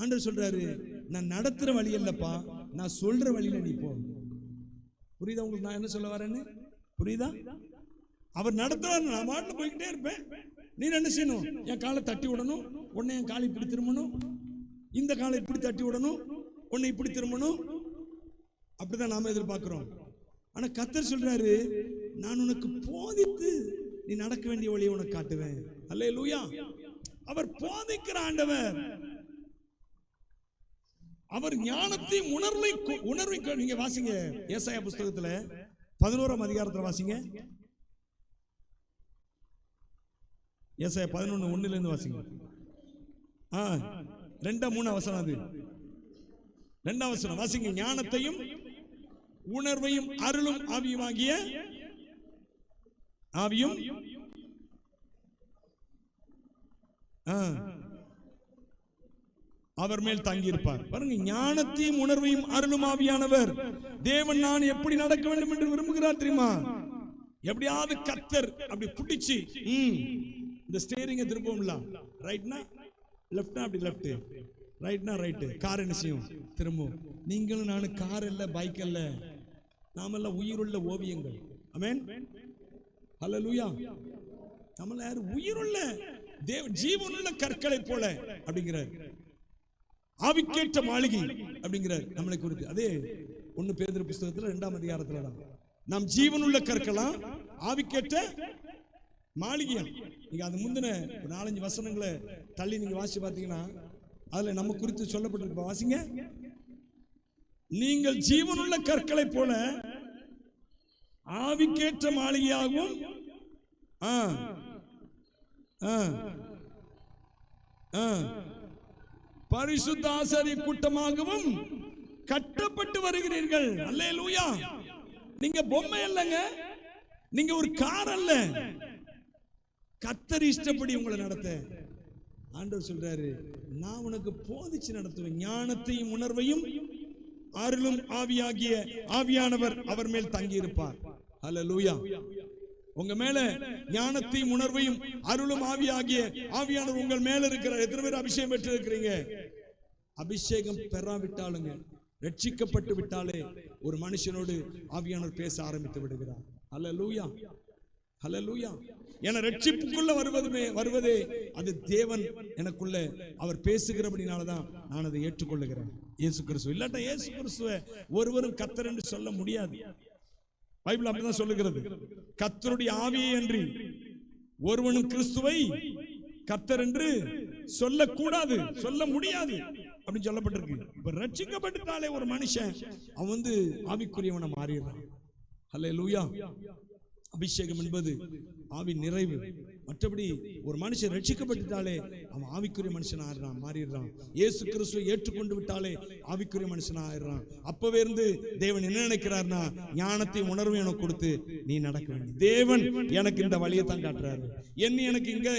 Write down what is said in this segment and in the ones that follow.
ஆண்டவர் சொல்றாரு நான் நடத்துற வழி இல்லப்பா நான் சொல்ற வழியில நீ போ. புரியுதா உங்களுக்கு நான் என்ன சொல்ல வரேன்னு? புரியுதா? அவர் நடத்துறாரு நான் மாட்டு போய்கிட்டே இருப்பேன். நீ என்ன செய்யணும்? என் காலை தட்டி விடணும் உன்னை என் காலை இப்படி திரும்பணும் இந்த காலை இப்படி தட்டி விடணும் உன்னை இப்படி திரும்பணும். அப்படிதான் நாம எதிர்பார்க்கிறோம். ஆனா கத்தர் சொல்றாரு நான் உனக்கு போதித்து நீ நடக்க வேண்டிய வழியை உனக்கு காட்டுவேன். அல்ல லூயா அவர் போதிக்கிற ஆண்டவர். அவர் ஞானத்தை உணர்வை உணர்வை நீங்க வாசிங்க. ஏசாயா புஸ்தகத்துல பதினோராம் அதிகாரத்தில் வாசிங்க. ஏசாயா பதினொன்று ஒன்றுலேருந்து வாசிங்க. ஆ ரெண்டா மூணு அவசரம் அது. ரெண்டாம் அவசரம் வாசிங்க. ஞானத்தையும் உணர்வையும் அருளும் ஆவியும் ஆகிய ஆவியும் ஆ. அவர் மேல் தங்கியிருப்பார். பாருங்க ஞானத்தையும் உணர்வையும் அருளும் ஆவியானவர். தேவன் நான் எப்படி நடக்க வேண்டும் என்று விரும்புகிறார் தெரியுமா? எப்படியாவது கத்தர் அப்படி பிடிச்சி ம், இந்த ஸ்டேரிங்க திருப்பவும்ல. ரைட்னா லெஃப்ட்னா அப்படி லெஃப்ட் ரைட்னா ரைட்டு கார் என்ன செய்யும்? திரும்பும். நீங்களும் நானும் கார் இல்ல பைக் இல்ல நாமெல்லாம் உயிருள்ள ஓவியங்கள். அமேன் ஹalleluya நம்மள யார் உயிருள்ள தேவ ஜீவனுள்ள கற்களை போல அப்படிங்கிறார். ஆவிக்கேற்ற மாளிகை அப்படிங்கிறார் நம்மளை குறித்து. அதே ஒன்னு பேதர் புஸ்தகத்துல ரெண்டாம் அதிகாரத்துல தான். நாம் ஜீவனுள்ள கற்கலாம் ஆவிக்கேற்ற மாளிகையா? நீங்க அது முந்தின ஒரு நாலஞ்சு வசனங்களை தள்ளி நீங்க வாசிச்சு பார்த்தீங்கன்னா அதுல நம்ம குறித்து சொல்லப்பட்டிருக்கு. வாசிங்க. நீங்கள் ஜீவனுள்ள கற்களை போல ஆவிக்கேற்ற மாளிகையாகவும் ஆ, ஆ, ஆ, பரிசுத்தாசரி கூட்டமாகவும் கட்டப்பட்டு வருகிறீர்கள். அல்லேலூயா. நீங்க பொம்மை இல்லைங்க நீங்க ஒரு கார் அல்ல. கத்தர் இஷ்டப்படி உங்களை நடத்த. ஆண்டவர் சொல்றாரு நான் உனக்கு போதிச்சு நடத்துவேன். ஞானத்தையும் உணர்வையும் அருளும் ஆவியாகிய ஆவியானவர் அவர் மேல் தங்கியிருப்பார். அல்ல லூயா உங்க மேல ஞானத்தையும் உணர்வையும் அருளும் ஆவி ஆகிய ஆவியானவர் உங்கள் மேல இருக்கிறார். எத்தனை பேர் அபிஷேகம் பெற்று இருக்கிறீங்க அபிஷேகம் பெறாவிட்டாலுங்க ரட்சிக்கப்பட்டு விட்டாலே ஒரு மனுஷனோடு ஆவியானவர் பேச ஆரம்பித்து விடுகிறார். அல்ல லூயா அல்ல லூயா என ரட்சிப்புக்குள்ள வருவதுமே வருவதே அது தேவன் எனக்குள்ள அவர் பேசுகிறபடினாலதான் நான் அதை ஏற்றுக்கொள்ளுகிறேன். இயேசு கிறிஸ்துவ. இல்லாட்டா இயேசு கிறிஸ்துவ ஒருவரும் கத்தர் என்று சொல்ல முடியாது. பைபிள் அப்படிதான் சொல்லுகிறது. கத்தருடைய ஆவியை அன்றி ஒருவனும் கிறிஸ்துவை கத்தர் என்று சொல்லக்கூடாது சொல்ல முடியாது அப்படின்னு சொல்லப்பட்டிருக்கு. இப்ப ரட்சிக்கப்பட்டுட்டாலே ஒரு மனுஷன் அவன் வந்து ஆவிக்குரியவனை மாறிடுறான். ஹalleluya அபிஷேகம் என்பது ஆவி நிறைவு. மற்றபடி ஒரு மனுஷன் ரட்சிக்கப்பட்டுட்டாலே அவன் ஆவிக்குரிய மனுஷன் ஆயிடுறான் மாறிடுறான். இயேசு கிறிஸ்துவை ஏற்றுக்கொண்டு விட்டாலே ஆவிக்குரிய மனுஷன் ஆயிடுறான் அப்பவே இருந்து தேவன் என்ன நினைக்கிறார்னா ஞானத்தை உணர்வு எனக்கு கொடுத்து நீ நடக்க வேண்டும். தேவன் எனக்கு இந்த வழியை தான் காட்டுறாரு. என்ன எனக்கு இங்க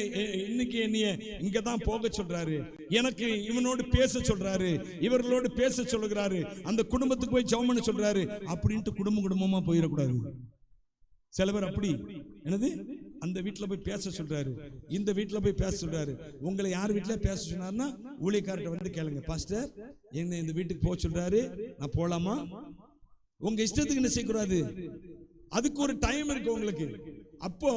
இன்னைக்கு என்னைய இங்க தான் போக சொல்றாரு. எனக்கு இவனோடு பேச சொல்றாரு. இவர்களோடு பேச சொல்லுகிறாரு. அந்த குடும்பத்துக்கு போய் ஜெபம் சொல்றாரு. அப்படின்ட்டு குடும்ப குடும்பமா போயிடக்கூடாது. சில பேர் அப்படி. என்னது? அந்த வீட்டில் போய் பேச சொல்றாரு. இந்த வீட்டில் போய் பேச சொல்றாரு. உங்களை யார் வீட்டில் பேச சொன்னார்னா ஊழியக்கார்ட்ட வந்து கேளுங்க. பாஸ்டர் என்ன இந்த வீட்டுக்கு போக சொல்றாரு. நான் போலாமா? உங்க இஷ்டத்துக்கு என்ன செய்யக்கூடாது? அதுக்கு ஒரு டைம் இருக்கு உங்களுக்கு. அப்போ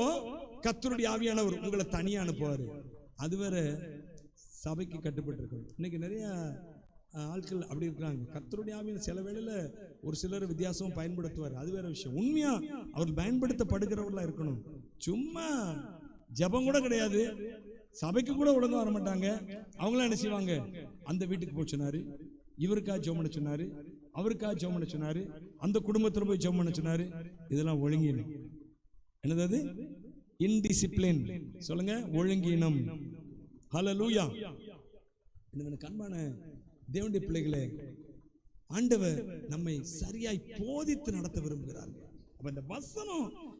கத்தருடைய ஆவியானவர் உங்களை தனியாக அனுப்புவார். அதுவரை சபைக்கு கட்டுப்பட்டு இருக்கும் இன்னைக்கு நிறைய ஆட்கள் அப்படி இருக்கிறாங்க. கத்தருடைய ஆவியின் சில வேளையில் ஒரு சிலர் வித்தியாசமும் பயன்படுத்துவார். அது வேற விஷயம். உண்மையா? அவர் பயன்படுத்தப்படுகிறவர்களாக இருக்கணும். சும்மா ஜெபம் கூட கிடையாது. சபைக்கு கூட ஒழுங்கா வர மாட்டாங்க. அவங்களாம் என்ன செய்வாங்க? அந்த வீட்டுக்கு போய் சொன்னார். இவருக்கா ஜெபம் பண்ண சொன்னாரு. அவருக்கா ஜெபம் பண்ண சொன்னார். அந்த குடும்பத்தில் போய் ஜெபம் பண்ண இதெல்லாம் ஒழுங்கினம். என்னது அது? இன்டிசிப்ளின் சொல்லுங்க. ஒழுங்கினம். லூயா இந்த கண்பான தேவனுடைய பிள்ளைகளே ஆண்டவர் நம்மை சரியாய் போதித்து நடத்த விரும்புகிறார். அப்போ இந்த வசனம்